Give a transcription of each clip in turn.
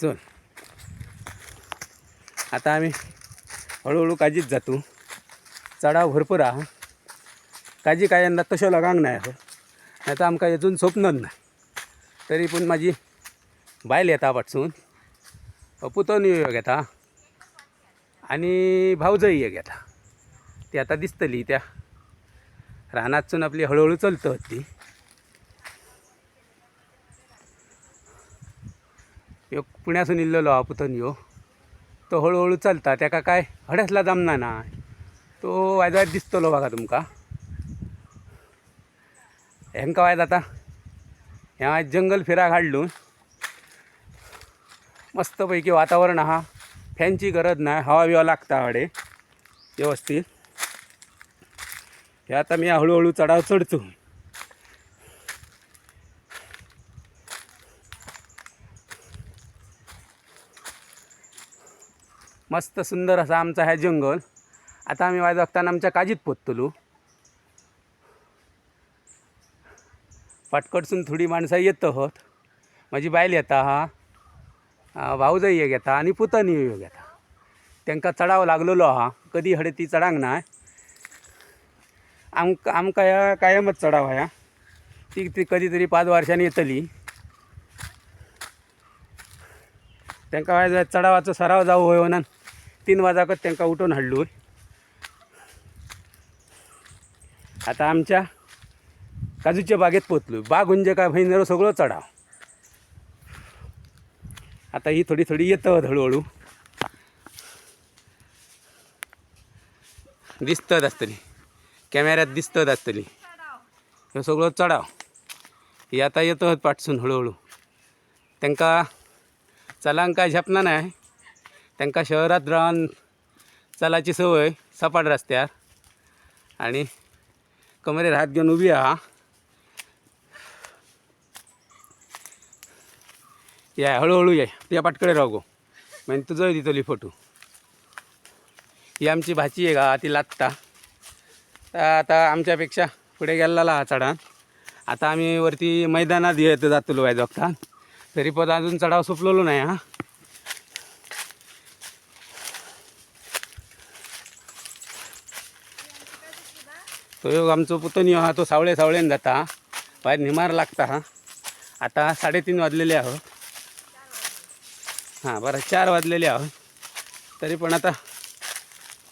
चल. आता आम्ही हळूहळू काजीत जातो. चढाव भरपूर हा काजी काय यंदा तशा लगांक नाही असं नाही तर आमकां अजून स्वप्नच नाही. तरी पूण माझी बायल येता पाटसून पुतोन एक घेता. आणि भावजई हे घेता. ती आता दिसतली त्या. रानातसून आपली हळूहळू चलतत ती ह्यो पुण्यासून इल्लेलो हा पुतन ह्यो तो हळूहळू चलता तेका काय हडसला जमना ना. तो वायज दिसतलो बघा तुमकां. हेंका वायज आता हें आयज जंगल फिराक हाडलून मस्त पैकी वातावरण आहा फॅनची गरज ना हवा बिवा लागता हाडे व्यवस्थित. हे आता मी हळूहळू चढाव चढतो. मस्त सुंदर असा आमचा ह्या जंगल. आता आम्ही वाज बघताना आमच्या काजीत पोचतलो फाटकडसून थोडी माणसं येत आहोत. माझी बायल येता हा अं, एक येता आणि पुतणी एक येता. तांकां चढाव लागलेलो हा कधी हडे ती चडांक नाय. आमकां आमकां ह्या कायमच चढाव ह्या ती ती कधी तरी पाच वर्षांनी येतली. तांकां वायज चढावाचो सराव जावं होय म्हणून. तीन वाजाकत तांकां उठून हाडलो आता आमच्या काजूच्या बागेत पोचलो बाग म्हणजे काय? भयंकर सगळो चढाव. आता ही थोडी थोडी येतत हळूहळू. दिसतत आसतली कॅमेऱ्यात दिसतत आसतली ह्यो सगळो चढाव. ही आता येतत पाटसून हळूहळू. तांकां चलांक काय झेपना नाही. तांकां शहरात रावन चलाची संवय सपाट रस्त्यार आणि कमरेर हात घेवन उबी आहा या हळूहळू ये. तुझ्या पाटकडे राव गो. म्हणजे मागीर तुजोय दितली फोटो ही आमची भाची आहे आहा ती लागता तर आता आमच्यापेक्षा पुढे गेलेला हा चढान. आता आम्ही वरती मैदानात येत जातलो आहे जोगतान तरी पण अजून चढाव सुपलेलो नाही हां. तो योग आमचो पुतणी हो, हा तो सावळे सावळेन जाता. भायर निमार लागता हा. आता साडेतीन वाजलेले आहोत हां बरं चार वाजलेले आहोत तरी पण आता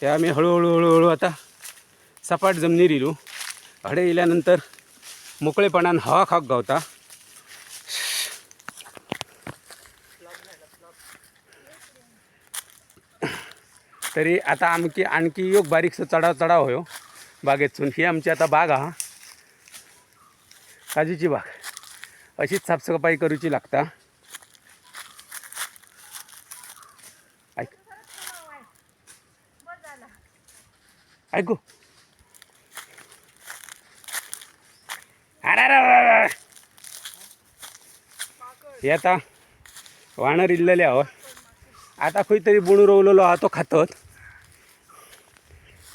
हे आम्ही हळूहळू हळूहळू आता सपाट जमिनीर येलो हडे येल्यानंतर मोकळेपणान हवा खाक गावता. तरी आता आमकी आणखी योग बारीकसो चढाव चढाव होयो. बागेतून ही आमची आता बाग हा. काजूची बाग. अशीच साफसफाई करूची लागता. ऐक. ऐकू. अरे हे आता वानर इल्लेले आहो. आता खंय तरी बुणू रोवलेलो आहा तो खातत.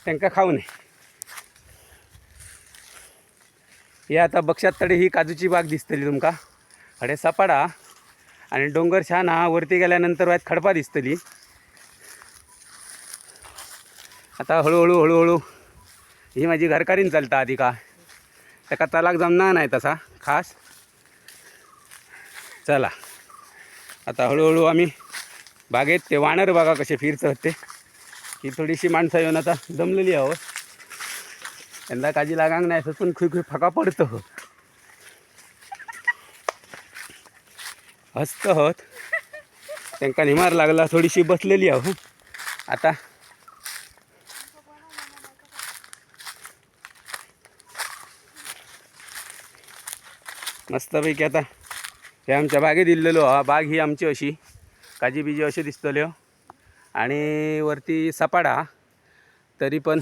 तांकां खाऊ नये. हे आता बक्षात तडे ही काजूची बाग दिसतली तुमका. हडे सपाडा. आणि डोंगर छान हा वरती गेल्यानंतर वायत खडपा दिसतली. आता हळूहळू हळूहळू ही माझी घरकारीन चलता आधी का? ताका तलाक जमना नाही तसा खास. चला. आता हळूहळू आम्ही बागेत ते वानर बघा कसे फिरत होते. ही थोडीशी माणसं येऊन आता जमलेली आहोत. यंदा काजी लागांक नाही पण खुय खुय फाका पडतो. हसत होत. त्यांना निमार लागला थोडीशी बसलेली आहो आता मस्तपैकी आता हे आमच्या बागेत दिलेलो हा बाग ही आमची अशी काजी बिजी अशी दिसतल्यो हो. आणि वरती सपाडा तरी पण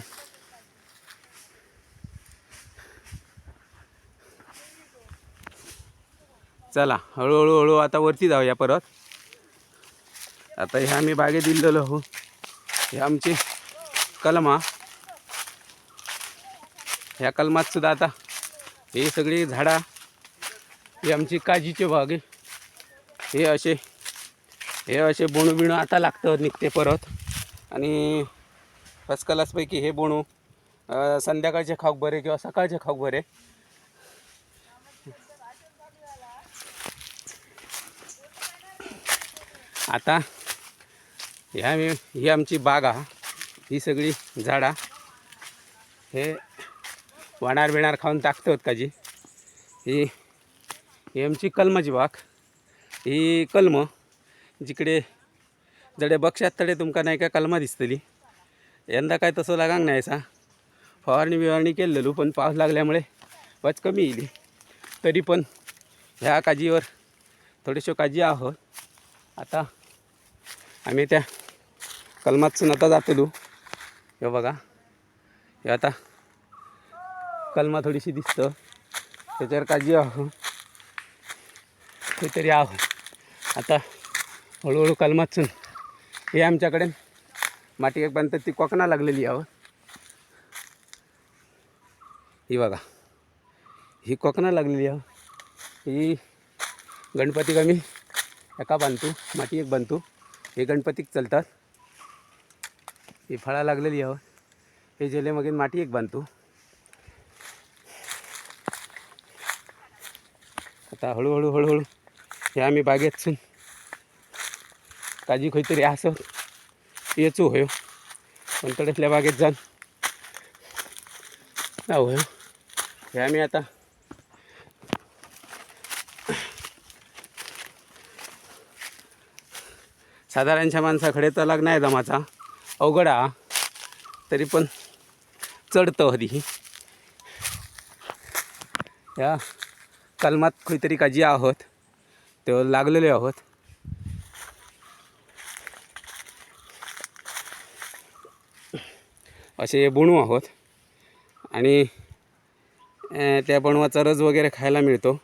चला हळूहळू हळू आता वरती जाऊया परत. आता ह्या आम्ही बागेत दिलेलो हो. हे आमची कलमा ह्या कलमात सुद्धा आता ही सगळी झाडा ही आमची काजीचे बागे. हे असे हे असे बोणू बिणू आता लागतं निघते परत. आणि फर्स्ट क्लासपैकी हे बोणू संध्याकाळचे खाऊक बरे किंवा सकाळचे खाऊक बरे. आता ह्या मी ही आमची बाग आहे ही सगळी झाडा. हे वाणार बिणार खाऊन टाकतात काजी ही ही आमची कलमाची बाग. ही कलम जिकडे जडे बक्षात तडे तुमकां नाही का कलमा दिसतली. यंदा काय तसं लागांक नाही सा. फवारणी बिवारणी केलेलो पण पाऊस लागल्यामुळे वाच कमी येईल तरी पण ह्या काजीवर थोडेशो काजी आहोत. आता आम्ही त्या कलमातसून आता जातलो हे बघा. हे आता कलमा थोडीशी दिसतं. त्याच्यावर काळजी आहो काहीतरी आहो. आता हळूहळू कलमातसून हे आमच्याकडे माती एक बांधतात ती कोकणा लागलेली आहो ही बघा. ही कोकणा लागलेली आहो ही गणपतीक आम्ही एका बांधतो माती एक बांधतो हे गणपतीक चलतात. ही फळा लागलेली आहो. हे जेले मागीन माती एक बांधतो. आता हळूहळू हळूहळू हे आम्ही बागेतसून काजी खंय असं येचू होयो. पण तडेतल्या बागेत जाऊन हो हे आम्ही आता साधारणच्या माणसाकडे तर लग्न आहे जमाचा तरी पण चढतं हरी. या कलमात खंयतरी काजी आहोत. ते लागलेले आहोत. असे बुणू आहोत. आणि त्या बनवाचा रस वगैरे खायला मिळतो.